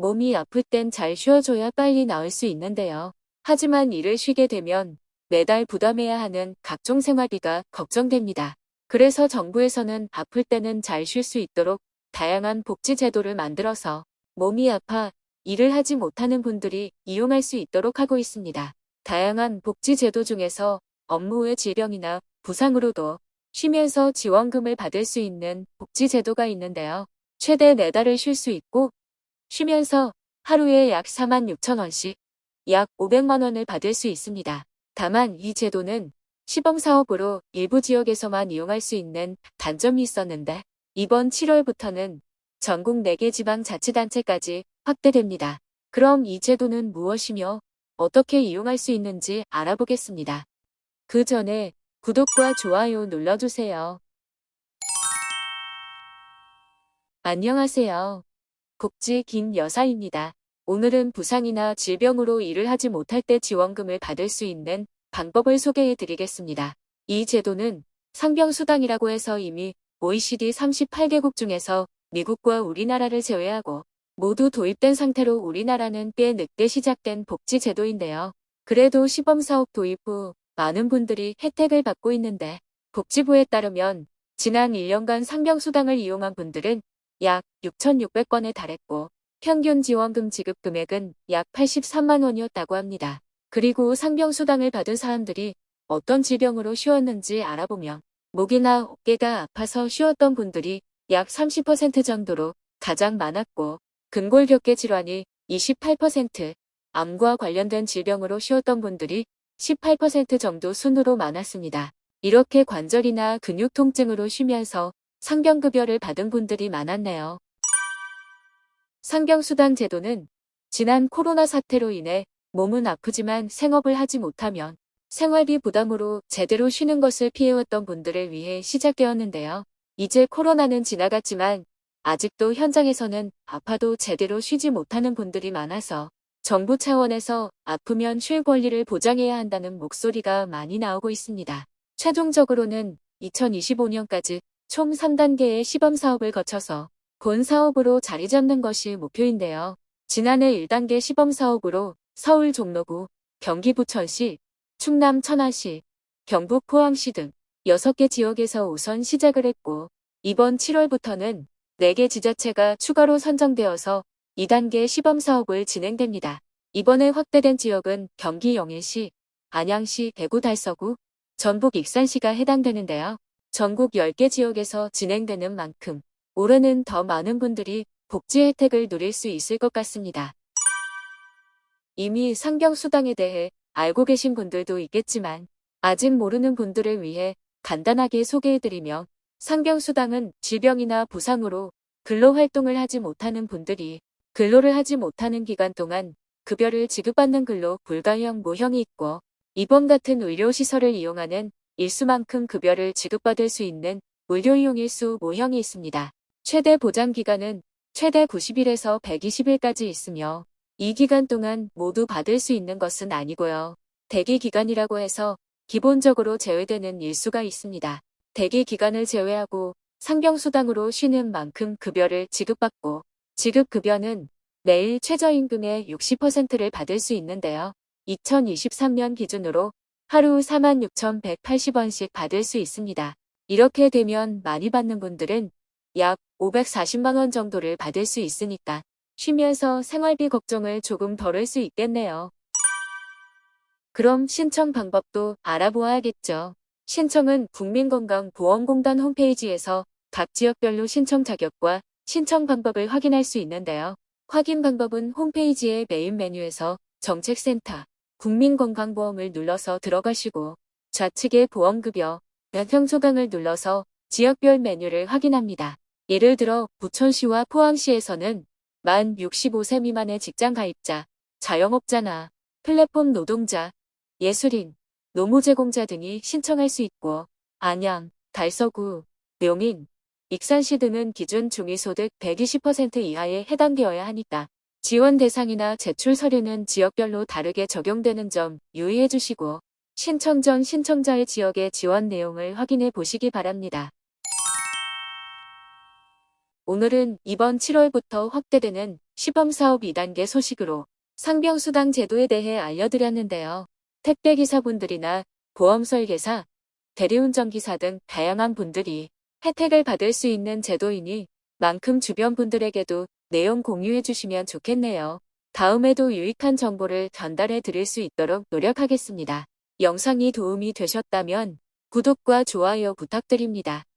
몸이 아플 땐 잘 쉬어줘야 빨리 나을 수 있는데요. 하지만 일을 쉬게 되면 매달 부담해야 하는 각종 생활비가 걱정됩니다. 그래서 정부에서는 아플 때는 잘 쉴 수 있도록 다양한 복지 제도를 만들어서 몸이 아파 일을 하지 못하는 분들이 이용할 수 있도록 하고 있습니다. 다양한 복지 제도 중에서 업무 후의 질병이나 부상으로도 쉬면서 지원금을 받을 수 있는 복지 제도가 있는데요. 최대 4달을 쉴 수 있고 쉬면서 하루에 약 4만 6천 원씩 약 500만 원을 받을 수 있습니다. 다만 이 제도는 시범사업으로 일부 지역에서만 이용할 수 있는 단점이 있었는데 이번 7월부터는 전국 4개 지방자치단체까지 확대됩니다. 그럼 이 제도는 무엇이며 어떻게 이용할 수 있는지 알아보겠습니다. 그 전에 구독과 좋아요 눌러주세요. 안녕하세요. 복지 김 여사입니다. 오늘은 부상이나 질병으로 일을 하지 못할 때 지원금을 받을 수 있는 방법을 소개해 드리겠습니다. 이 제도는 상병수당이라고 해서 이미 OECD 38개국 중에서 미국과 우리나라를 제외하고 모두 도입된 상태로 우리나라는 꽤 늦게 시작된 복지 제도인데요. 그래도 시범사업 도입 후 많은 분들이 혜택을 받고 있는데 복지부에 따르면 지난 1년간 상병수당을 이용한 분들은 약 6,600건에 달했고 평균 지원금 지급 금액은 약 83만 원이었다고 합니다. 그리고 상병수당을 받은 사람들이 어떤 질병으로 쉬었는지 알아보면 목이나 어깨가 아파서 쉬었던 분들이 약 30% 정도로 가장 많았고 근골격계 질환이 28%, 암과 관련된 질병으로 쉬었던 분들이 18% 정도 순으로 많았습니다. 이렇게 관절이나 근육 통증으로 쉬면서 상병급여를 받은 분들이 많았네요. 상병수당 제도는 지난 코로나 사태로 인해 몸은 아프지만 생업을 하지 못하면 생활비 부담으로 제대로 쉬는 것을 피해왔던 분들을 위해 시작되었는데요. 이제 코로나는 지나갔지만 아직도 현장에서는 아파도 제대로 쉬지 못하는 분들이 많아서 정부 차원에서 아프면 쉴 권리를 보장해야 한다는 목소리가 많이 나오고 있습니다. 최종적으로는 2025년까지 총 3단계의 시범 사업을 거쳐서 본 사업으로 자리 잡는 것이 목표인데요. 지난해 1단계 시범 사업으로 서울 종로구, 경기 부천시, 충남 천안시, 경북 포항시 등 6개 지역에서 우선 시작을 했고 이번 7월부터는 4개 지자체가 추가로 선정되어서 2단계 시범 사업을 진행됩니다. 이번에 확대된 지역은 경기 영해시, 안양시, 대구 달서구, 전북 익산시가 해당되는데요. 전국 10개 지역에서 진행되는 만큼 올해는 더 많은 분들이 복지 혜택을 누릴 수 있을 것 같습니다. 이미 상병수당에 대해 알고 계신 분들도 있겠지만 아직 모르는 분들을 위해 간단하게 소개해드리며 상병수당은 질병이나 부상으로 근로활동을 하지 못하는 분들이 근로를 하지 못하는 기간 동안 급여를 지급받는 근로 불가형 모형이 있고 입원 같은 의료시설을 이용하는 일수만큼 급여를 지급받을 수 있는 의료이용 일수 모형이 있습니다. 최대 보장 기간은 최대 90일에서 120일까지 있으며 이 기간 동안 모두 받을 수 있는 것은 아니고요. 대기 기간이라고 해서 기본적으로 제외되는 일수가 있습니다. 대기 기간을 제외하고 상병수당으로 쉬는 만큼 급여를 지급받고 지급급여는 매일 최저임금의 60%를 받을 수 있는데요. 2023년 기준으로 하루 46,180원씩 받을 수 있습니다. 이렇게 되면 많이 받는 분들은 약 540만원 정도를 받을 수 있으니까 쉬면서 생활비 걱정을 조금 덜을 수 있겠네요. 그럼 신청 방법도 알아보아야겠죠. 신청은 국민건강보험공단 홈페이지에서 각 지역별로 신청 자격과 신청 방법을 확인할 수 있는데요. 확인 방법은 홈페이지의 메인 메뉴에서 정책센터, 국민건강보험을 눌러서 들어가시고 좌측의 보험급여, 연평소강을 눌러서 지역별 메뉴를 확인합니다. 예를 들어 부천시와 포항시에서는 만 65세 미만의 직장 가입자, 자영업자나 플랫폼 노동자, 예술인, 노무제공자 등이 신청할 수 있고 안양, 달서구, 묘민, 익산시 등은 기준 중위소득 120% 이하에 해당되어야 하니까 지원 대상이나 제출 서류는 지역별로 다르게 적용되는 점 유의해 주시고 신청 전 신청자의 지역의 지원 내용을 확인해 보시기 바랍니다. 오늘은 이번 7월부터 확대되는 시범사업 2단계 소식으로 상병수당 제도에 대해 알려드렸는데요. 택배기사분들이나 보험설계사, 대리운전기사 등 다양한 분들이 혜택을 받을 수 있는 제도이니 만큼 주변 분들에게도 내용 공유해 주시면 좋겠네요. 다음에도 유익한 정보를 전달해 드릴 수 있도록 노력하겠습니다. 영상이 도움이 되셨다면 구독과 좋아요 부탁드립니다.